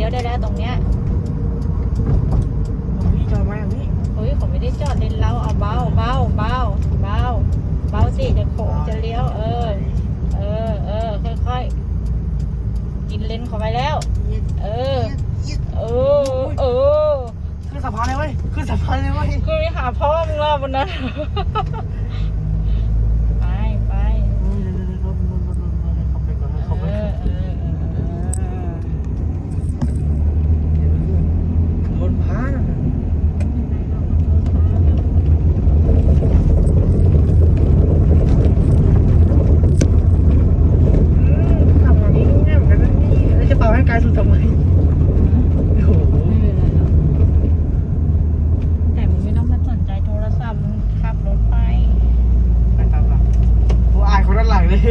ลี้ยวได้แล้วตรงเนี้ยพี่จอยมาอย่างนี้เฮ้ยผมไม่ได้จอดเลนเราเอาเบาเบาเบาเบาเบาสิจะโค้งจะเลี้ยว เออ เออเออค่อยๆกินเลนเข้าไปแล้ว เออเออเออขึ้นสะพานเลยเว้ยขึ้นสะพานเลยเว้ยกูไปหาพ่อมึงรอบบนนั้น ไปไป เข้าไปก่อนเข้าไป เออเออเออ บนพาน ทำอย่างนี้ง่ายเหมือนกันนะนี่แล้วจะเป่าให้กายสุดทำไมโอ้โห ไม่เป็นไรหรอกแต่มึงไม่ต้องมาสนใจโทรศัพท์มึงขับรถไป ไปตามหลัง